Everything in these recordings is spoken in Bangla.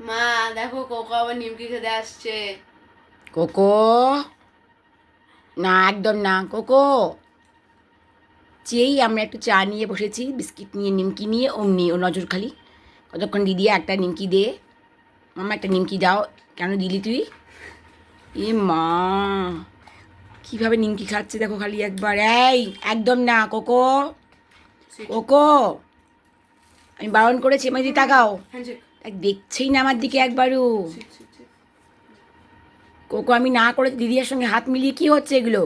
মা দেখো কোকো আবার নিমকি খেতে আসছে। কোকো? না একদম না কোকো। যেই আমরা একটু চা নিয়ে বসেছি বিস্কিট নিয়ে নিমকি নিয়ে অমনি ও নজর খালি। কতক্ষণ দিদি একটা নিমকি দে। মামা একটা নিমকি দাও। কেন দিলি তুই? এ মা কীভাবে নিমকি খাচ্ছে দেখো খালি একবার। এই একদম না কোকো। কোকো আমি বারণ করেছি মেদি তাকাও। হ্যান্ডশেক এক দেখছেই না আমার দিকে একবারও। কোকো আমি না করে দিদির সঙ্গে হাত মিলিয়ে কি হচ্ছে এগুলো?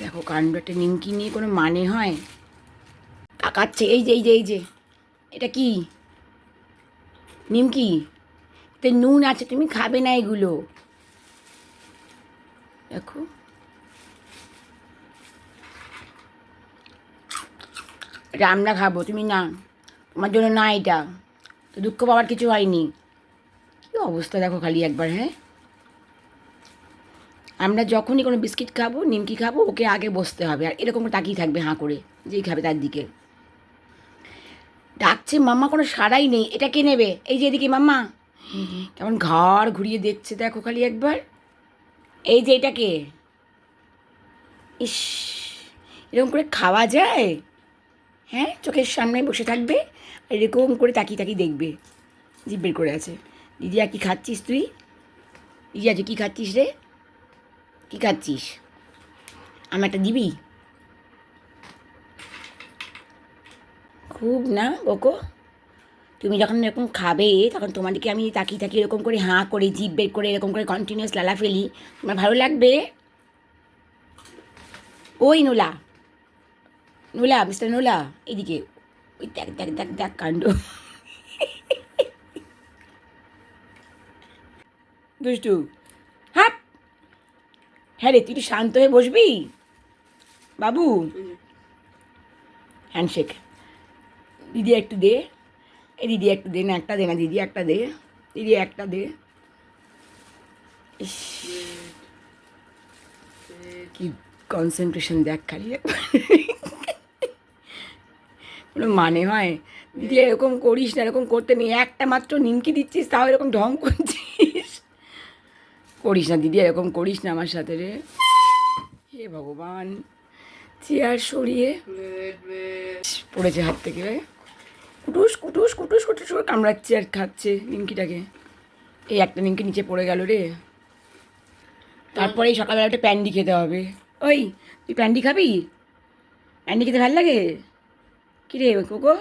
দেখো কাণ্ডটা নিমকি নিয়ে কোনো মানে হয়? তাকাচ্ছে এই যে এই যে এই যে। এটা কি? নিমকি? তো নুন আছে তুমি খাবে না এগুলো। দেখো। আমরা খাব তুমি না। তোমার জন্য না এটা। তো দুঃখ পাওয়ার কিছু হয়নি। কী অবস্থা দেখো খালি একবার হ্যাঁ? আমরা যখনই কোনো বিস্কিট খাব, নিমকি খাব, ওকে আগে বসতে হবে। আর এরকম তাকিয়ে থাকবে হাঁ করে, যেই খাবে তার দিকে। ডাকছে, মাম্মা, কোনো সারাই নেই, এটা কে নেবে? এই যে এদিকে, মাম্মা। কেমন ঘর ঘুরিয়ে দেখছে দেখো খালি একবার। এই যে এটাকে ইস, এরকম করে খাওয়া যায়? হ্যাঁ চোখের সামনে বসে থাকবে এরকম করে তাকিয়ে তাকিয়ে দেখবে জিভ বের করে আছে। দিদি, আর কি খাচ্ছিস তুই? দিদি আজ কী খাচ্ছিস রে? কী খাচ্ছিস? আমার একটা দিবি? খুব না ওকো তুমি যখন এরকম খাবে, তখন তোমাদেরকে আমি তাকিয়ে তাকিয়ে এরকম করে হাঁ করে জিভ বের করে এরকম করে কন্টিনিউয়াস লালা ফেলি। তোমার ভালো লাগবে? ওই নোলা। নোলা মিস্টার নোলা এদিকে ওই দেখ দেখ দেখ দেখ কাণ্ড দুষ্টু হ্যাঁ হ্যাঁ রে তুই একটু শান্ত হয়ে বসবি? বাবু? হ্যান্ডশেক দিদি একটু দে। এই দিদি একটু দে না, একটা দে না, দিদি একটা দে। দিদি একটা দে। কি কনসেন্ট্রেশন দেখ খালি। কোনো মানে হয় দিদি এরকম করিস না, এরকম করতে নেই, একটা মাত্র নিমকি দিচ্ছিস, তাও এরকম ঢং করছিস? করিস না, দিদি, এরকম করিস না আমার সাথে রে। হে ভগবান, চেয়ার সরিয়ে পড়েছে হাত থেকে। কুটুস কুটুস কুটুস কুটুস করে কামড়াচ্ছে আর খাচ্ছে নিমকিটাকে। এই একটা নিমকি নিচে পড়ে গেল রে। তারপরে সকালবেলা একটা প্যান্ডি খেতে হবে। ওই, তুই প্যান্ডি খাবি? প্যান্ডি খেতে ভালো লাগে? কী রে কোকো